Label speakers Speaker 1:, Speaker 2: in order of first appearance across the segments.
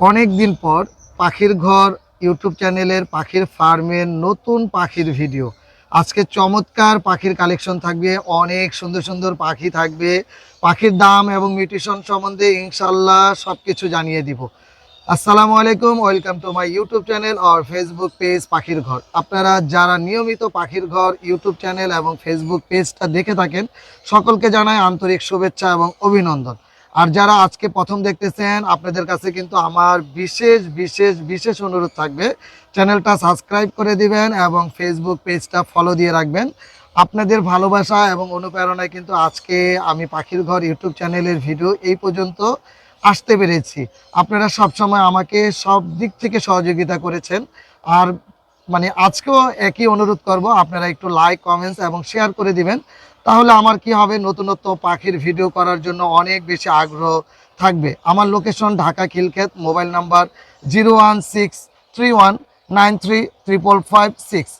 Speaker 1: অনেক দিন পর পাখির ঘর ইউটিউব চ্যানেলের পাখির ফার্মের নতুন পাখির ভিডিও আজকে চমৎকার পাখির কালেকশন থাকবে, অনেক সুন্দর সুন্দর পাখি থাকবে। পাখির দাম এবং মিউটেশন সম্বন্ধে ইনশাল্লাহ সব কিছু জানিয়ে দিব। আসসালামু আলাইকুম welcome to my YouTube channel R Facebook page পাখির ঘর। আপনারা যারা নিয়মিত পাখির ঘর ইউটিউব চ্যানেল এবং ফেসবুক পেজটা দেখে থাকেন, সকলকে জানাই আন্তরিক শুভেচ্ছা এবং অভিনন্দন। আর যারা আজকে প্রথম দেখতেছেন, আপনাদের কাছে কিন্তু আমার বিশেষ বিশেষ বিশেষ অনুরোধ থাকবে। চ্যানেলটা সাবস্ক্রাইব করে দিবেন এবং ফেসবুক পেজটা ফলো দিয়ে রাখবেন। আপনাদের ভালোবাসা এবং অনুপ্রেরণায় কিন্তু আজকে আমি পাখির ঘর ইউটিউব চ্যানেলের ভিডিও এই পর্যন্ত আসতে পেরেছি। আপনারা সবসময় আমাকে সব দিক থেকে সহযোগিতা করেছেন। আর মানে আজকেও একই অনুরোধ করব, আপনারা একটু লাইক কমেন্টস এবং শেয়ার করে দিবেন। তাহলে আমার কি হবে? নতুনত্ব পাখির ভিডিও করার জন্য অনেক বেশি আগ্রহ থাকবে। আমার location Dhaka Khilkhet mobile number zero one six three one nine three five six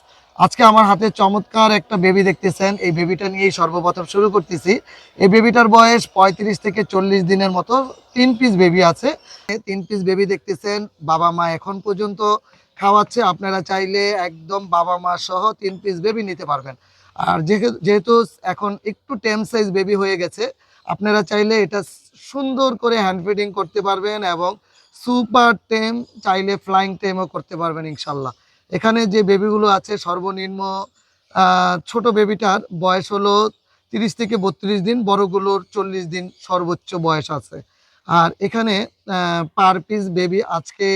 Speaker 1: আজকে আমার হাতে চমৎকার একটা বেবি দেখতেছেন। এই বেবিটা নিয়েই সর্বপ্রথম শুরু করতেছি। এই বেবিটার বয়স পঁয়ত্রিশ থেকে চল্লিশ দিনের মতো। তিন পিস বেবি আছে। তিন পিস বেবি দেখতেছেন। বাবা মা এখন পর্যন্ত খাওয়াচ্ছে। আপনারা চাইলে একদম বাবা মা সহ তিন পিস বেবি নিতে পারবেন। আর যেহে- যেহেতু এখন একটু টেম সাইজ বেবি হয়ে গেছে, আপনারা চাইলে এটা সুন্দর করে হ্যান্ড ফিডিং করতে পারবেন এবং সুপার টেম চাইলে ফ্লাইং টেমও করতে পারবেন ইনশাল্লাহ। এখানে যে বেবিগুলো আছে, সর্বনিম্ন ছোট বেবিটার বয়স হলো তিরিশ থেকে বত্রিশ দিন, বড়গুলোর চল্লিশ দিন সর্বোচ্চ বয়স আছে। আর এখানে পার পিস বেবি আজকে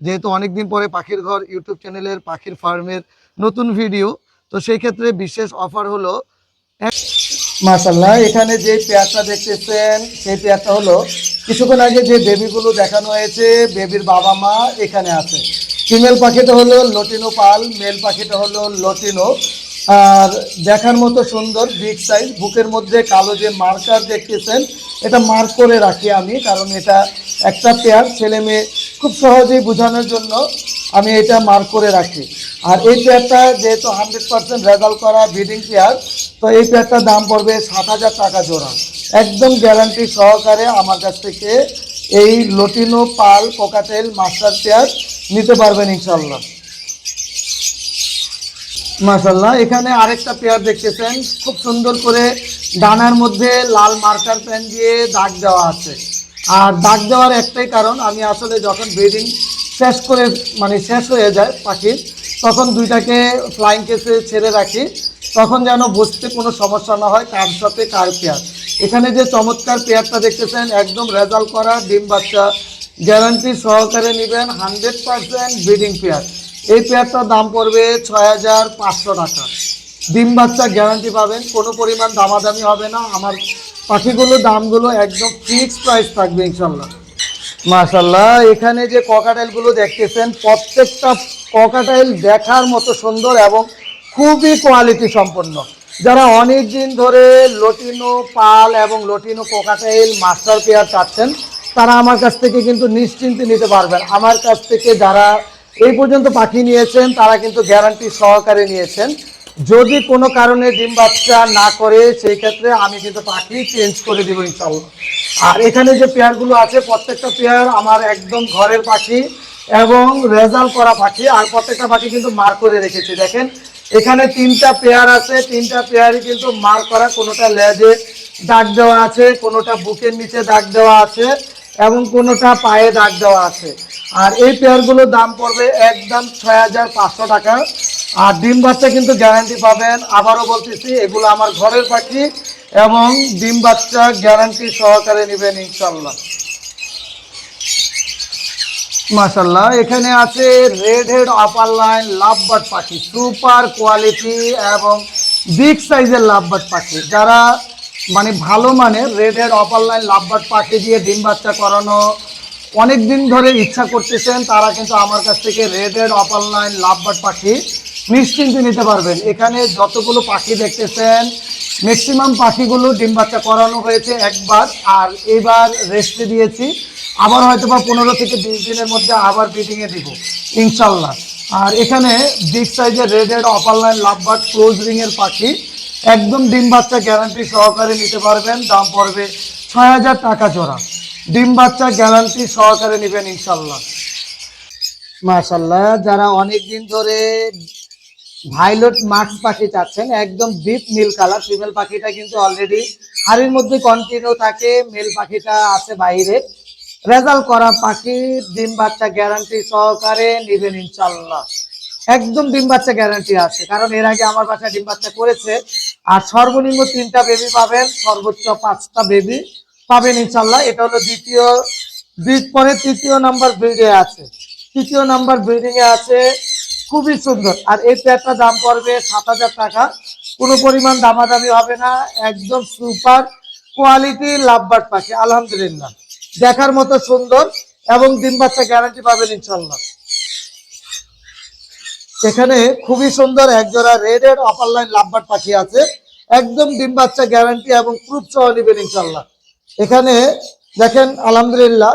Speaker 1: যেহেতু অনেক দিন পরে পাখির ঘর, ইউটিউব চ্যানেলের পাখির ফার্মের নতুন ভিডিও তো সেই ক্ষেত্রে বিশেষ অফার হলো মাসাল্লাহ এখানে যে পেয়ারটা দেখতেছেন, সেই পেয়ারটা হলো কিছুক্ষণ আগে যে বেবিগুলো দেখানো হয়েছে বেবির বাবা মা এখানে আছে। ফিমেল পাখিটা হলো লটিনো পাল মেল পাখিটা হলো লটিনো আর দেখার মতো সুন্দর বিগ সাইজ বুকের মধ্যে কালো যে মার্কার দেখতেছেন, এটা মার্ক করে রাখি আমি, কারণ এটা একটা পেয়ার, ছেলে মেয়ে খুব সহজেই বোঝানোর জন্য আমি এটা মার্ক করে রাখি। আর এই পেয়ারটা যেহেতু হান্ড্রেড পার্সেন্ট রেজাল্ট করা ব্রিডিং পেয়ার তো এই পেয়ারটার দাম পড়বে সাত হাজার টাকা জোড়া। একদম গ্যারান্টি সহকারে আমার কাছ থেকে এই লটিনো, পাল, কোকাটেল, মাস্টার পেয়ার নিতে পারবেন ইনশাল্লাহ মাশাল্লাহ এখানে আরেকটা পেয়ার দেখতেছেন। খুব সুন্দর করে ডানার মধ্যে লাল মার্কার পেন দিয়ে দাগ দেওয়া আছে। আর দাগ দেওয়ার একটাই কারণ, আমি আসলে যখন ব্রিডিং শেষ করে মানে শেষ হয়ে যায় পাখির, তখন দুইটাকে ফ্লাইং কেসে ছেড়ে রাখি, তখন যেন বসতে কোনো সমস্যা না হয় কার সাথে কার পেয়ার এখানে যে চমৎকার পেয়ারটা দেখতেছেন, একদম রেজাল্ট করা ডিম বাচ্চা গ্যারান্টি সহকারে নেবেন হান্ড্রেড পারসেন্ট ব্রিডিং পেয়ার এই পেয়ারটার দাম পড়বে ছয় হাজার পাঁচশো টাকা। ডিম বাচ্চা গ্যারান্টি পাবেন, কোনো পরিমাণ দামাদামি হবে না। আমার পাখিগুলোর দামগুলো একদম ফিক্স প্রাইস থাকবে ইনশাল্লাহ। মাশাল্লাহ, এখানে যে ককাটাইলগুলো দেখতেছেন, প্রত্যেকটা ককাটাইল দেখার মতো সুন্দর এবং খুবই কোয়ালিটি সম্পন্ন। যারা অনেক দিন ধরে লটিনো পাল এবং লটিনো কোকাটাইল মাস্টার পেয়ার চাচ্ছেন, তারা আমার কাছ থেকে কিন্তু নিশ্চিন্তে নিতে পারবেন। আমার কাছ থেকে যারা এই পর্যন্ত পাখি নিয়েছেন, তারা কিন্তু গ্যারান্টি সহকারে নিয়েছেন। যদি কোনো কারণে ডিম বাচ্চা না করে, সেই ক্ষেত্রে আমি কিন্তু পাখি চেঞ্জ করে দিব ইনশাল্লাহ আর এখানে যে পেয়ারগুলো আছে, প্রত্যেকটা পেয়ার আমার একদম ঘরের পাখি এবং রেজাল্ট করা পাখি, আর প্রত্যেকটা পাখি কিন্তু মার করে রেখেছি। দেখেন, এখানে তিনটা পেয়ার আছে, তিনটা পেয়ারই কিন্তু মার করা, কোনোটা লেজে দাগ দেওয়া আছে, কোনোটা বুকের নিচে দাগ দেওয়া আছে এবং কোনোটা পায়ে দাগ দেওয়া আছে। আর এই পেয়ারগুলোর দাম পড়বে একদম ছয় হাজার পাঁচশো টাকা। আর ডিম বাচ্চা কিন্তু গ্যারান্টি পাবেন। আবারও বলতেছি, এগুলো আমার ঘরের পাখি এবং ডিম বাচ্চা গ্যারান্টি সহকারে নেবেন ইনশাল্লাহ মাশাল্লাহ এখানে আছে red head opaline lovebird পাখি সুপার কোয়ালিটি এবং বিগ সাইজের লাভবার্ড পাখি। যারা মানে ভালো মানের red head opaline lovebird পাখি দিয়ে ডিম বাচ্চা করানো অনেক দিন ধরে ইচ্ছা করতেছেন, তারা কিন্তু আমার কাছ থেকে red head opaline lovebird পাখি নিশ্চিন্তে নিতে পারবেন। এখানে যতগুলো পাখি দেখতেছেন ম্যাক্সিমাম পাখিগুলো ডিম বাচ্চা করানো হয়েছে একবার, আর এবার রেস্টে দিয়েছি। আবার হয়তো বা পনেরো থেকে বিশ দিনের মধ্যে আবার ব্রিডিংয়ে দিব, ইনশাল্লাহ। আর এখানে বিগ সাইজের রেডেড অপার লাইন লাভবার্ড ক্লোজ রিংয়ের পাখি, একদম ডিম বাচ্চা গ্যারান্টি সহকারে নিতে পারবেন, দাম পড়বে ছয় হাজার টাকা জোড়া। ডিম বাচ্চা গ্যারান্টি সহকারে নেবেন ইনশাল্লাহ। মাশাল্লাহ, যারা অনেক দিন ধরে ভাইলট মাক্স পাখি চাচ্ছেন, একদম ডিপ নীল কালার ফিমেল পাখিটা কিন্তু অলরেডি হাড়ির মধ্যে কন্টিনিউ থাকে মেল পাখিটা আছে বাইরে। রেজাল্ট করা পাখি, ডিম বাচ্চা গ্যারান্টি সহকারে নেবেন ইনশাল্লাহ একদম ডিম বাচ্চা গ্যারান্টি আছে, কারণ এর আগে আমার বাসায় ডিম বাচ্চা করেছে। আর সর্বনিম্ন তিনটা বেবি পাবেন, সর্বোচ্চ পাঁচটা বেবি পাবেন ইনশাল্লাহ এটা হলো দ্বিতীয় পরে তৃতীয় নাম্বার ব্রিডে আছে। তৃতীয় নাম্বার ব্রিডিং এ আছে খুবই সুন্দর। আর এই পেয়ারটা দাম পড়বে সাত হাজার টাকা। কোনো পরিমাণ দামাদামি হবে না। একদম সুপার কোয়ালিটি লাভবার পাখি, আলহামদুলিল্লাহ। দেখার মতো সুন্দর এবং ডিম বাচ্চা গ্যারান্টি পাবেন ইনশাল্লাহ এখানে খুবই সুন্দর একজোড়া রেড এর অপার লাইন লাভবার্ড পাখি আছে। একদম ডিম বাচ্চা গ্যারান্টি এবং প্রুফ সহ নেবেন ইনশাল্লাহ এখানে দেখেন, আলহামদুলিল্লাহ,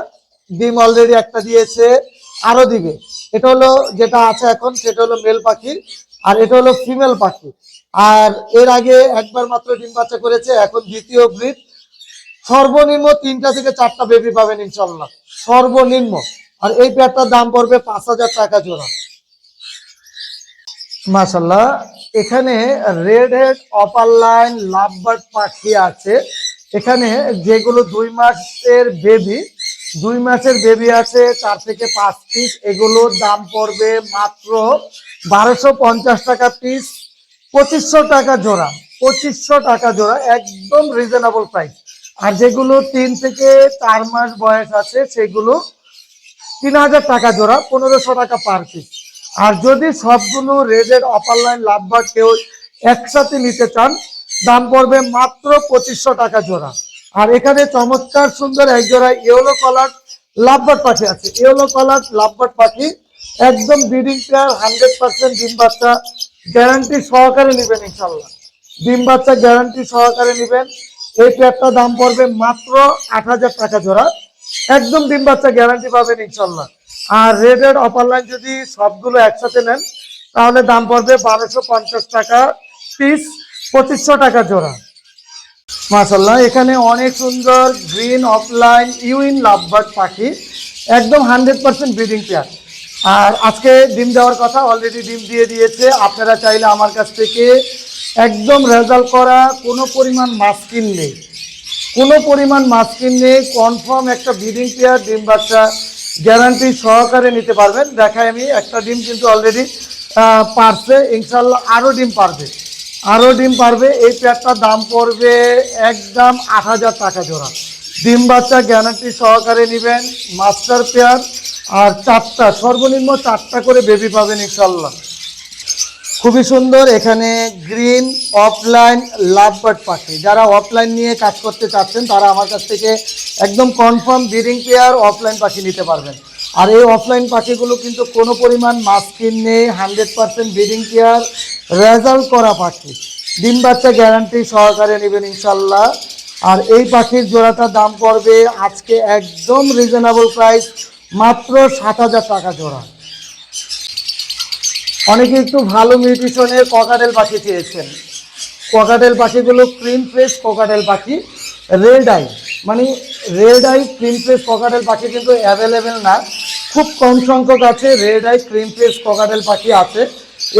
Speaker 1: ডিম অলরেডি একটা দিয়েছে, আরও দিবে। এটা হলো যেটা আছে এখন, সেটা হলো মেল পাখি আর এটা হলো ফিমেল পাখি। আর এর আগে একবার মাত্র ডিম বাচ্চা করেছে, এখন দ্বিতীয় ব্রিড। সর্বনিম্ন তিনটা থেকে চারটা বেবি পাবেন ইনশাল্লাহ সর্বনিম্ন। আর এই পেয়ারটার দাম পড়বে পাঁচ হাজার টাকা জোড়া। মাশাল্লাহ এখানে red head opaline lovebird পাখি আছে। এখানে যেগুলো দুই মাসের বেবি দুই মাসের বেবি আছে, চার থেকে পাঁচ পিস এগুলোর দাম পড়বে মাত্র বারোশো পঞ্চাশ টাকা পিস পঁচিশশো টাকা জোড়া, পঁচিশশো টাকা জোড়া, একদম রিজনেবল প্রাইস আর যেগুলো তিন থেকে চার মাস বয়স আছে, সেগুলো তিন হাজার টাকা জোড়া, পনেরোশো টাকা পার পিস আর যদি সবগুলো রেজের অপার লাইন লাভবার্ড কেউ একসাথে নিতে চান, দাম পড়বে মাত্র পঁচিশশো টাকা জোড়া। আর এখানে চমৎকার সুন্দর এক জোড়া ইয়েলো কালার লাভবার্ড পাখি আছে। ইয়েলো কালার লাভবার্ড পাখি, একদম ব্রিডিং পেয়ার হান্ড্রেড পার্সেন্ট ডিম বাচ্চা গ্যারান্টি সহকারে নেবেন ইনশাল্লাহ ডিম বাচ্চা গ্যারান্টি সহকারে নেবেন। এই পেয়ারটার দাম পড়বে মাত্র আট হাজার টাকা জোড়া। একদম ডিম বাচ্চা গ্যারান্টি পাবেন ইনশাল্লাহ আর রেডের অপার লাইন যদি সবগুলো একসাথে নেন, তাহলে দাম পড়বে বারোশো পঞ্চাশ টাকা পিস পঁচিশশো টাকা জোড়া। মাসাল্লাহ এখানে অনেক সুন্দর গ্রিন অফলাইন ইউইন লাভবার্ড পাখি, একদম হান্ড্রেড পার্সেন্ট ব্রিডিং পেয়ার আর আজকে ডিম দেওয়ার কথা অলরেডি ডিম দিয়ে দিয়েছে। আপনারা চাইলে আমার কাছ থেকে একদম রেজাল্ট করা কোনো পরিমাণ মাস্কিন নেই কোনো পরিমাণ মাছ নেই কনফার্ম একটা ব্রিডিং পেয়ার ডিম বাচ্চা গ্যারান্টি সহকারে নিতে পারবেন। দেখায় আমি, একটা ডিম কিন্তু অলরেডি পারছে ইনশাল্লাহ আরও ডিম পারবে। আরও ডিম পারবে, এই পেয়ারটার দাম পড়বে একদম আট হাজার টাকা জোড়া। ডিম বাচ্চা গ্যারান্টি সহকারে নেবেন মাস্টার পেয়ার আর চারটা, সর্বনিম্ন চারটা করে বেবি পাবেন ইনশাল্লাহ। খুবই সুন্দর, এখানে গ্রিন অফলাইন লাভ লাভবার্ড পাখি। যারা অফলাইন নিয়ে কাজ করতে চাচ্ছেন, তারা আমার কাছ থেকে একদম কনফার্ম ব্রিডিং পেয়ার অফলাইন পাখি নিতে পারবেন। আর এই অফলাইন পাখিগুলো কিন্তু কোনো পরিমাণ মাস্কিন নেই hundred percent breeding care result করা পাখি। ডিম বাচ্চা গ্যারান্টি সহকারে নেবেন ইনশাল্লাহ। আর এই পাখির জোড়াটার দাম পড়বে আজকে একদম রিজনেবল প্রাইস মাত্র সাত হাজার টাকা জোড়া। অনেকে একটু ভালো মিউটিশনের ককাটেল পাখি চেয়েছেন। ককাটেল পাখিগুলো ক্রিম ফেস ককাটেল পাখি রেড আই মানে red eye cream face cockatiel পাখি কিন্তু অ্যাভেলেবেল না। খুব কম সংখ্যক আছে red eye cream face cockatiel পাখি আছে।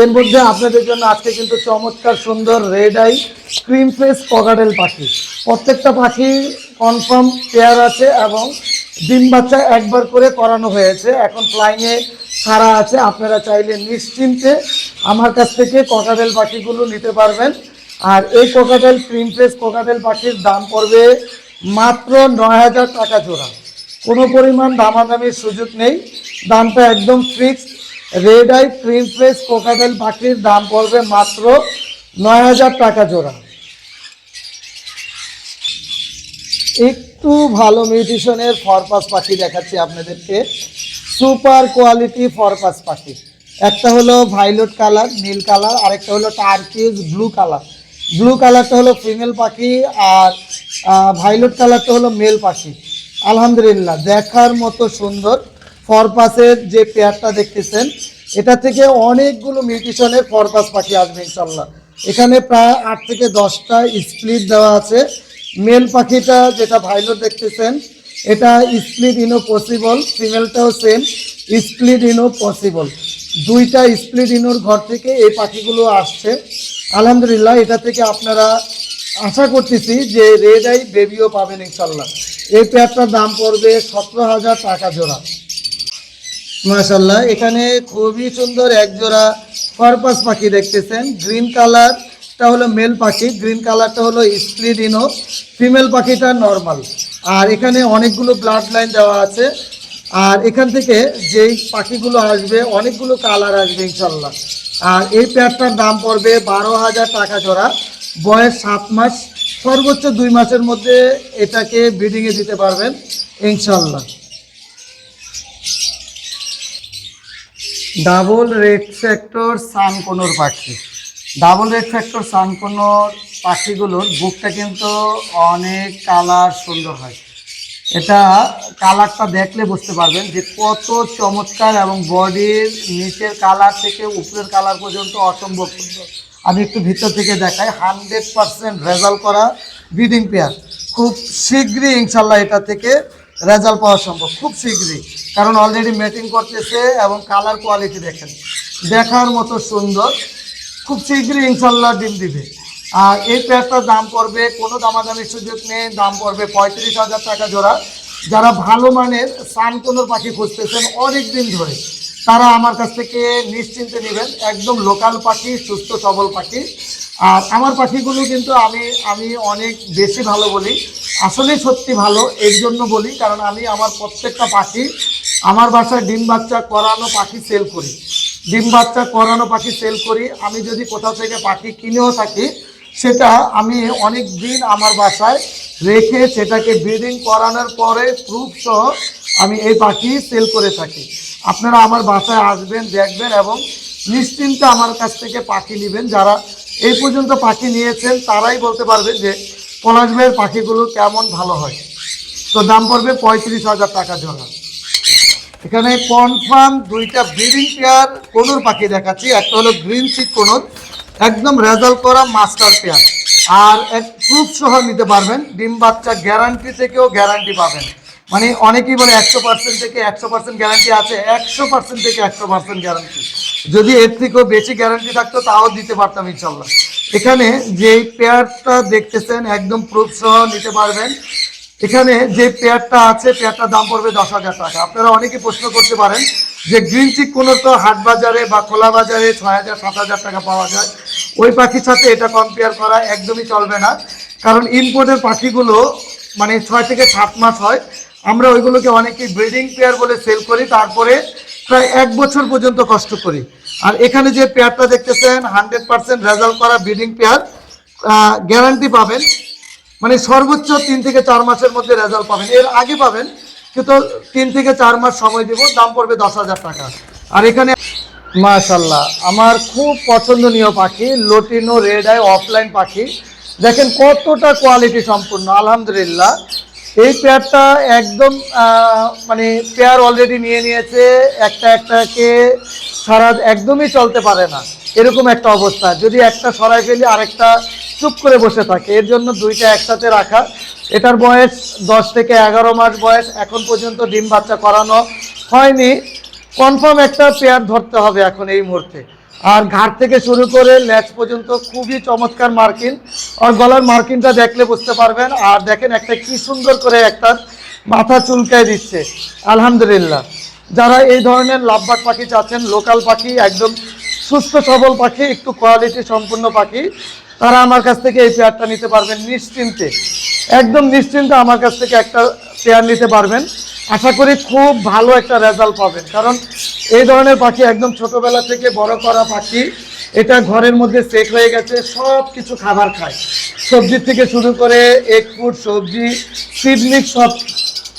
Speaker 1: এর মধ্যে আপনাদের জন্য আজকে কিন্তু চমৎকার সুন্দর red eye cream face cockatiel পাখি। প্রত্যেকটা পাখি কনফার্ম পেয়ার আছে এবং ডিম বাচ্চা একবার করে করানো হয়েছে। এখন ফ্লাইংয়ে ছাড়া আছে, আপনারা চাইলে নিশ্চিন্তে আমার কাছ থেকে কোকাটেল পাখিগুলো নিতে পারবেন। আর এই কোকাটেল প্রিন্সেস কোকাটেল পাখির দাম পড়বে মাত্র নয় হাজার টাকা জোড়া। কোনো পরিমাণ দামাদামির সুযোগ নেই। দামটা একদম fixed red eye princess cockatiel পাখির দাম পড়বে মাত্র নয় হাজার টাকা জোড়া। একটু ভালো মিউটিশনের ফরপাস পাখি দেখাচ্ছি আপনাদেরকে। সুপার কোয়ালিটি ফরপাস পাখি। একটা হলো ভাইলট কালার নীল কালার আরেকটা হলো টার্কিজ ব্লু কালার ব্লু কালারটা হলো ফিমেল পাখি আর ভাইলট কালারটা হলো মেল পাখি। আলহামদুলিল্লাহ, দেখার মতো সুন্দর ফরপাসের যে পেয়ারটা দেখতেছেন, এটা থেকে অনেকগুলো মিউটিশনের ফরপাস পাখি আসবে ইনশাল্লাহ এখানে প্রায় আট থেকে দশটা স্প্লিট দেওয়া আছে। মেল পাখিটা যেটা ভাইলট দেখতেছেন, এটা স্প্লিট ইনো পসিবল, ফিমেলটাও সেম, স্প্লিট ইনো পসিবল। দুইটা স্প্লিট ইনোর ঘর থেকে এই পাখিগুলো আসছে। আলহামদুলিল্লাহ, এটা থেকে আপনারা আশা করতেছি যে রেড আই বেবিও পাবেন ইনশাল্লাহ এই পেয়ারটার দাম পড়বে সতেরো হাজার টাকা জোড়া। মাশাল্লাহ এখানে খুবই সুন্দর এক জোড়া পারপাস পাখি দেখতেছেন। গ্রিন কালারটা হলো মেল পাখি, গ্রিন কালারটা হলো স্প্লিট ইনো, ফিমেল পাখিটা নর্মাল। আর এখানে অনেকগুলো ব্লাড লাইন দেওয়া আছে। আর এখান থেকে যেই পাখিগুলো আসবে, অনেকগুলো কালার আসবে ইনশাল্লাহ আর এই পেয়ারটার দাম পড়বে বারো হাজার টাকা জোড়া। বয়স সাত মাস। সর্বোচ্চ দুই মাসের মধ্যে এটাকে ব্রিডিংয়ে দিতে পারবেন ইনশাল্লাহ ডাবল রেড ফ্যাক্টর সানকোনোর পাখি। ডাবল রেড ফ্যাক্টর সানকোনোর পাখিগুলোর বুকটা কিন্তু অনেক কালার সুন্দর হয়। এটা কালারটা দেখলে বুঝতে পারবেন যে কত চমৎকার এবং বডির নিচের কালার থেকে উপরের কালার পর্যন্ত অসম্ভব। সুন্দর আমি একটু ভিতর থেকে দেখাই, হান্ড্রেড পারসেন্ট রেজাল্ট করা ব্রিডিং পেয়ার। খুব শীঘ্রই ইনশাল্লাহ এটা থেকে রেজাল্ট পাওয়া সম্ভব, খুব শীঘ্রই। কারণ অলরেডি মেটিং করতেছে এবং কালার কোয়ালিটি দেখেন, দেখার মতো সুন্দর। খুব শীঘ্রই ইনশাল্লাহ ডিম দিবে। আর এই পেয়ারটার দাম পড়বে, কোনো দামাদামির সুযোগ নেই, দাম পড়বে পঁয়ত্রিশ হাজার টাকা জোড়া। যারা ভালো মানের সানকোনোর পাখি খুঁজতেছেন অনেক দিন ধরে তারা আমার কাছ থেকে নিশ্চিন্তে নেবেন, একদম লোকাল পাখি, সুস্থ সবল পাখি। আর আমার পাখিগুলো কিন্তু আমি আমি অনেক বেশি ভালো বলি। আসলে সত্যি ভালো, এর জন্য বলি, কারণ আমি আমার প্রত্যেকটা পাখি, আমার বাসায় ডিম বাচ্চা করানো পাখি সেল করি। ডিম বাচ্চা করানো পাখি সেল করি। আমি যদি কোথাও থেকে পাখি কিনেও থাকি সেটা আমি অনেক দিন আমার বাসায় রেখে সেটাকে ব্রিডিং করানোর পরে প্রুফ সহ আমি এই পাখি সেল করে থাকি। আপনারা আমার বাসায় আসবেন, দেখবেন এবং নিশ্চিন্তে আমার কাছ থেকে পাখি নেবেন। যারা এই পর্যন্ত পাখি নিয়েছেন, তারাই বলতে পারবেন যে পলাশ ভাইয়ের পাখিগুলো কেমন ভালো হয়। তো দাম পড়বে পঁয়ত্রিশ হাজার টাকা জোড়া। এখানে কনফার্ম দুইটা ব্রিডিং পেয়ার কোনোর পাখি দেখাচ্ছি। একটা হলো গ্রিন চিক কোনোর একদম রেজাল্ট করা মাস্টার পেয়ার আর এক প্রুফ সহ নিতে পারবেন। ডিম বাচ্চা গ্যারান্টি থেকেও গ্যারান্টি পাবেন। মানে অনেকেই বলে একশো পার্সেন্ট থেকে একশো পার্সেন্ট গ্যারান্টি আছে। একশো পার্সেন্ট থেকে একশো পার্সেন্ট গ্যারান্টি যদি এর থেকেও বেশি গ্যারান্টি থাকতো, তাও দিতে পারতাম ইনশাল্লাহ এখানে যে পেয়ারটা দেখতেছেন, একদম প্রুফ সহ নিতে পারবেন। এখানে যে পেয়ারটা আছে পেয়ারটার দাম পড়বে দশ হাজার টাকা। আপনারা অনেকে প্রশ্ন করতে পারেন যে গ্রিন চিক কোনো তো হাট বাজারে বা খোলা বাজারে ছয় হাজার, সাত হাজার টাকা পাওয়া যায়। ওই পাখির সাথে এটা কম্পেয়ার করা একদমই চলবে না। কারণ ইনপোর্টের পাখিগুলো মানে ছয় থেকে সাত মাস হয়। আমরা ওইগুলোকে অনেকেই ব্রিডিং পেয়ার বলে সেল করি, তারপরে প্রায় এক বছর পর্যন্ত কষ্ট করি। আর এখানে যে পেয়ারটা দেখতেছেন হান্ড্রেড পার্সেন্ট রেজাল্ট করা ব্রিডিং পেয়ার গ্যারান্টি পাবেন। মানে সর্বোচ্চ তিন থেকে চার মাসের মধ্যে রেজাল্ট পাবেন। এর আগে পাবেন, কিন্তু তিন থেকে চার মাস সময় দেব, দাম পড়বে দশ হাজার টাকা। আর এখানে মাশাল্লাহ আমার খুব পছন্দনীয় পাখি, লোটিনো, রেড আই, অফলাইন পাখি। দেখেন কতটা কোয়ালিটি সম্পূর্ণ, আলহামদুলিল্লাহ। এই পেয়ারটা একদম মানে পেয়ার অলরেডি নিয়ে নিয়েছে, একটা একটাকে ছাড়া একদমই চলতে পারে না। এরকম একটা অবস্থা। যদি একটা সরাই ফেলি, আরেকটা চুপ করে বসে থাকে। এর জন্য দুইটা একসাথে রাখা। এটার বয়স দশ থেকে এগারো মাস বয়স। এখন পর্যন্ত ডিম বাচ্চা করানো হয়নি। কনফার্ম একটা পেয়ার ধরতে হবে এখন এই মুহূর্তে। আর ঘাট থেকে শুরু করে ল্যাচ পর্যন্ত খুবই চমৎকার মার্কিন। আর গলার মার্কিনটা দেখলে বুঝতে পারবেন। আর দেখেন একটা কি সুন্দর করে একটা মাথা চুলকায় দিচ্ছে। আলহামদুলিল্লাহ। যারা এই ধরনের লাভবাগ পাখি চাচ্ছেন, লোকাল পাখি, একদম সুস্থ সবল পাখি, একটু কোয়ালিটি সম্পূর্ণ পাখি, তারা আমার কাছ থেকে এই পেয়ারটা নিতে পারবেন নিশ্চিন্তে। একদম নিশ্চিন্তে আমার কাছ থেকে একটা পেয়ার নিতে পারবেন। আশা করি খুব ভালো একটা রেজাল্ট পাবেন। কারণ এই ধরনের পাখি একদম ছোটবেলা থেকে বড় করা পাখি, এটা ঘরের মধ্যে সেট হয়ে গেছে সব কিছু খাবার খায়। সবজি থেকে শুরু করে এগ ফুড সবজি সিডমিক সব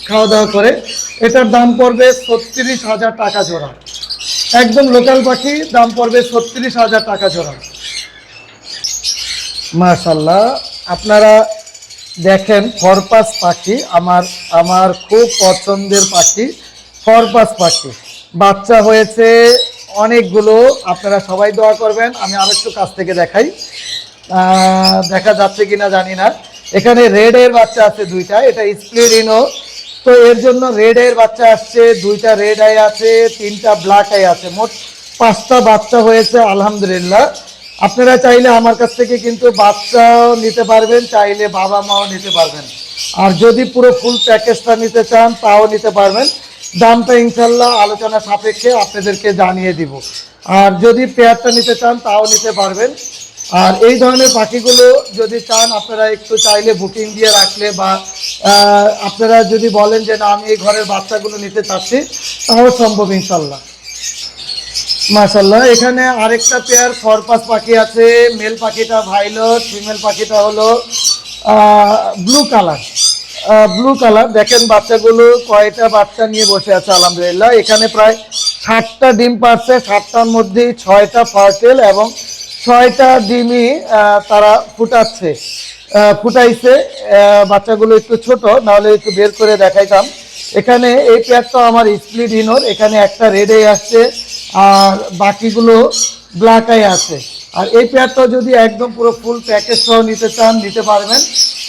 Speaker 1: খাওয়া দাওয়া করে। এটার দাম পড়বে ছত্রিশ হাজার টাকা জোড়া। একদম লোকাল পাখি, দাম পড়বে ছত্রিশ হাজার টাকা জোড়া। মাশাল্লাহ আপনারা দেখেন ফরপাস পাখি আমার আমার খুব পছন্দের পাখি ফরপাস পাখি। বাচ্চা হয়েছে অনেকগুলো, আপনারা সবাই দোয়া করবেন, আমি আরেকটু কাছ থেকে দেখাই। দেখা যাচ্ছে কিনা জানি না। এখানে রেডের বাচ্চা আছে দুইটা, এটা স্প্লিরিনো তো এর জন্য রেড আইয়ের বাচ্চা আসছে, দুইটা রেড আই আছে, তিনটা ব্ল্যাক আই আছে। মোট পাঁচটা বাচ্চা হয়েছে, আলহামদুলিল্লাহ। আপনারা চাইলে আমার কাছ থেকে কিন্তু বাচ্চাও নিতে পারবেন, চাইলে বাবা মাও নিতে পারবেন। আর যদি পুরো ফুল প্যাকেজটা নিতে চান, তাও নিতে পারবেন। দামটা ইনশাল্লাহ আলোচনা সাপেক্ষে আপনাদেরকে জানিয়ে দিব। আর যদি পেয়ারটা নিতে চান, তাও নিতে পারবেন। আর এই ধরনের পাখিগুলো যদি চান, আপনারা একটু চাইলে বুকিং দিয়ে রাখলে বা আপনারা যদি বলেন যে না, আমি এই ঘরের বাচ্চাগুলো নিতে চাচ্ছি, তাও সম্ভব ইনশাল্লাহ মাশাল্লাহ এখানে আরেকটা পেয়ার ফরপাস পাখি আছে। মেল পাখিটা ভাইলট ফিমেল পাখিটা হলো ব্লু কালার ব্লু কালার দেখেন, বাচ্চাগুলো কয়টা বাচ্চা নিয়ে বসে আছে, আলহামদুলিল্লাহ। এখানে প্রায় ষাটটা ডিম পারছে, ষাটটার মধ্যে ছয়টা ফার্টেল এবং ছয়টা ডিমই তারা ফুটাচ্ছে। ফুটাইছে বাচ্চাগুলো একটু ছোট, নাহলে একটু বের করে দেখাইতাম। এখানে এই পেয়ারটা আমার স্প্লিট ইনোর এখানে একটা রেডে আসছে। আর বাকিগুলো ব্ল্যাক আই আছে। আর এই পেয়ারটা যদি একদম পুরো ফুল প্যাকেজ সহ নিতে চান, নিতে পারবেন।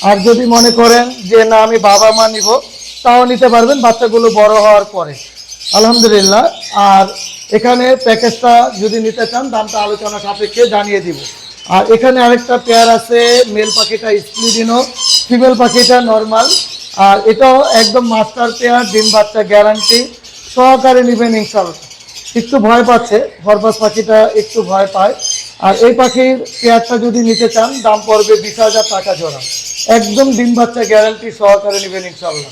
Speaker 1: আর যদি মনে করেন যে, না, আমি বাবা মা নিব, তাও নিতে পারবেন, বাচ্চাগুলো বড় হওয়ার পরে। আলহামদুলিল্লাহ। আর এখানে প্যাকেজটা যদি নিতে চান, দামটা আলোচনা সাপেক্ষে জানিয়ে দিব। আর এখানে আরেকটা পেয়ার আছে মেল পাখিটা স্প্লিডিনো ফিমেল পাখিটা নর্মাল আর এটাও একদম মাস্টার পেয়ার ডিম বাচ্চা গ্যারান্টি সহকারে নেবেন ইনশাল্লাহ একটু ভয় পাচ্ছে ফরবাস পাখিটা একটু ভয় পায়। আর এই পাখির পেয়ারটা যদি নিতে চান, দাম পড়বে বিশ হাজার টাকা জোড়া। একদম ডিম বাচ্চা গ্যারান্টি সহকারে নেবেন ইনশাল্লাহ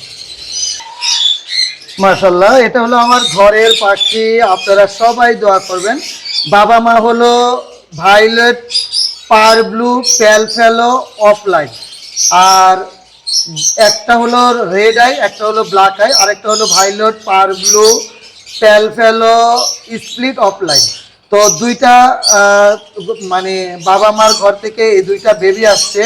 Speaker 1: মাশাল্লাহ এটা হলো আমার ঘরের পাখি, আপনারা সবাই দোয়া করবেন। বাবা মা হলো ভাইলেট পার ব্লু, প্যাল ফেলো অফলাইন আর একটা হলো রেড আই, একটা হলো ব্ল্যাক আই আর একটা হলো violet parblue fallow, split, opaline. তো দুইটা মানে বাবা মার ঘর থেকে এই দুইটা বেবি আসছে।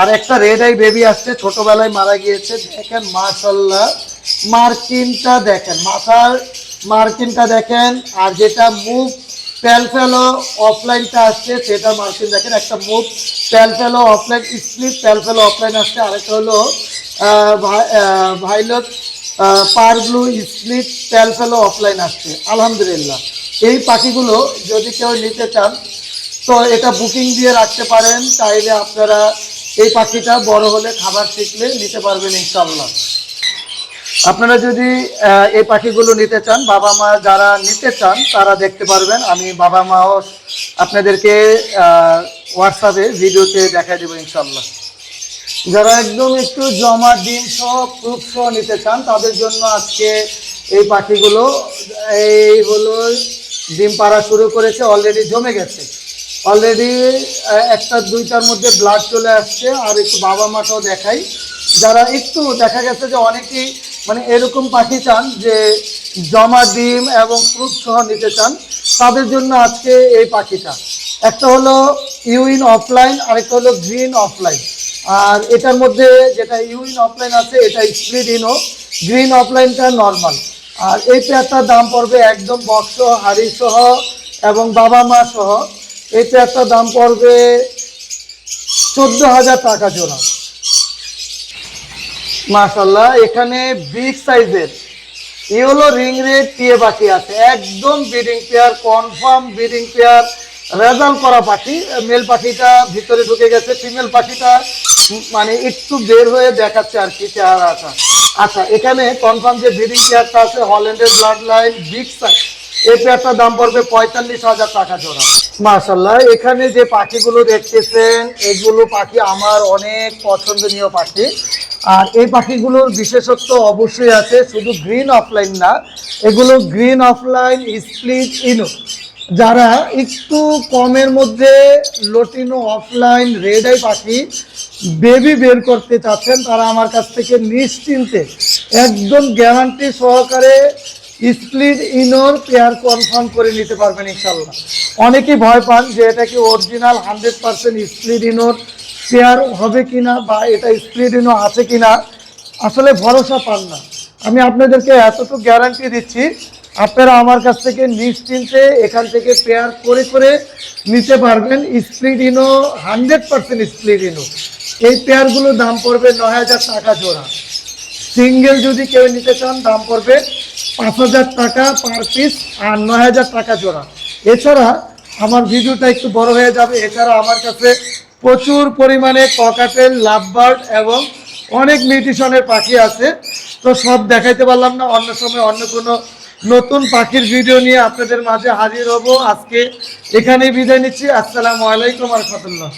Speaker 1: আর একটা রেড আই বেবি আসছে, ছোটবেলায় মারা গিয়েছে। দেখেন মাশাল্লাহ মার্কিনটা দেখেন, মাথার মার্কিনটা দেখেন। আর যেটা মুভ প্যাল ফেলো, অফলাইনটা আসছে, সেটা মার্কিন দেখেন। একটা mauve pale fallow, opaline, split pale fallow, opaline আসছে। আরেকটা হলো violet parblue split fallow opaline আসছে। আলহামদুলিল্লাহ। এই পাখিগুলো যদি কেউ নিতে চান, তো এটা বুকিং দিয়ে রাখতে পারেন। চাইলে আপনারা এই পাখিটা বড় হলে খাবার শিখলে নিতে পারবেন ইনশাল্লাহ আপনারা যদি এই পাখিগুলো নিতে চান, বাবা মা যারা নিতে চান, তারা দেখতে পারবেন। আমি বাবা মাও আপনাদেরকে হোয়াটসঅ্যাপে ভিডিওতে দেখাই দেবো ইনশাল্লাহ যারা একদম একটু জমা ডিম সহ প্রুফ সহ নিতে চান, তাদের জন্য আজকে এই পাখিগুলো, এই হলো ডিম পাড়া শুরু করেছে অলরেডি জমে গেছে। অলরেডি একটা দুইটার মধ্যে ব্লাড চলে আসছে, আর একটু বাবা মাটাও দেখাই। যারা একটু দেখা গেছে যে অনেকেই মানে এরকম পাখি চান যে জমা ডিম এবং ফ্রুট সহ নিতে চান, তাদের জন্য আজকে এই পাখিটা। একটা হলো ইউইন অফলাইন, আরেকটা হলো গ্রিন অফলাইন। আর এটার মধ্যে যেটা ইউইন অফলাইন আছে, এটা স্প্লিট ইনো গ্রিন অফলাইনটা নর্মাল আর এই পেয়ারটার দাম পড়বে একদম বক্স হাড়ি সহ এবং বাবা মা সহ। এই পেয়ারটার দাম পড়বে চোদ্দ হাজার টাকা জোড়া। মাশাল্লাহ এখানে বিগ সাইজের ইয়েলো রিং রেড টিয়ে পাখি আছে। একদম breeding pair confirm breeding pair result করা পাখি মেল পাখিটা ভিতরে ঢুকে গেছে ফিমেল পাখিটা মানে একটু বের হয়ে দেখাচ্ছে আর কি চেহারাটা। আচ্ছা এখানে কনফার্ম যে ব্রিডিং চেয়ারটা আছে হল্যান্ডের ব্লাড লাইন বিগ সাইজ এই পেয়ারটার দাম পড়বে পঁয়তাল্লিশ হাজার টাকা জোড়া। মাশাল্লাহ এখানে যে পাখিগুলো দেখতেছেন, এগুলো পাখি আমার অনেক পছন্দনীয় পাখি। আর এই পাখিগুলোর বিশেষত্ব অবশ্যই আছে, শুধু গ্রিন অফলাইন না, এগুলো গ্রিন অফলাইন স্প্লিট ইনো যারা একটু কমের মধ্যে লটিনো অফলাইন রেড আই পাখি বেবি বের করতে চাচ্ছেন, তারা আমার কাছ থেকে নিশ্চিন্তে একদম গ্যারান্টি সহকারে স্প্লিট ইনোর পেয়ার কনফার্ম করে নিতে পারবেন ইনশাল্লাহ অনেকেই ভয় পান যে এটা কি অরিজিনাল হান্ড্রেড পার্সেন্ট স্প্লিট ইনোর পেয়ার হবে কি না বা এটা স্প্লিট ইনো আছে কি না আসলে ভরসা পান না। আমি আপনাদেরকে এতটুকু গ্যারান্টি দিচ্ছি আপনারা আমার কাছ থেকে নিশ্চিন্তে এখান থেকে পেয়ার করে করে নিতে পারবেন split ino hundred percent split ino এই পেয়ারগুলোর দাম পড়বে নয় হাজার টাকা জোড়া। সিঙ্গেল যদি কেউ নিতে চান, দাম পড়বে পাঁচ হাজার টাকা পার পিস আর নয় হাজার টাকা জোড়া। এছাড়া আমার ভিডিওটা একটু বড় হয়ে যাবে। এছাড়া আমার কাছে প্রচুর পরিমাণে ককাটেল লাভবার্ড এবং অনেক মিউটিশনের পাখি আছে। তো সব দেখাইতে পারলাম না, অন্য সময় অন্য কোনো নতুন পাখির ভিডিও নিয়ে আপনাদের মাঝে হাজির হব। আজকে এখানেই বিদায় নিচ্ছি। আসসালামু আলাইকুম রহমতুল্লাহ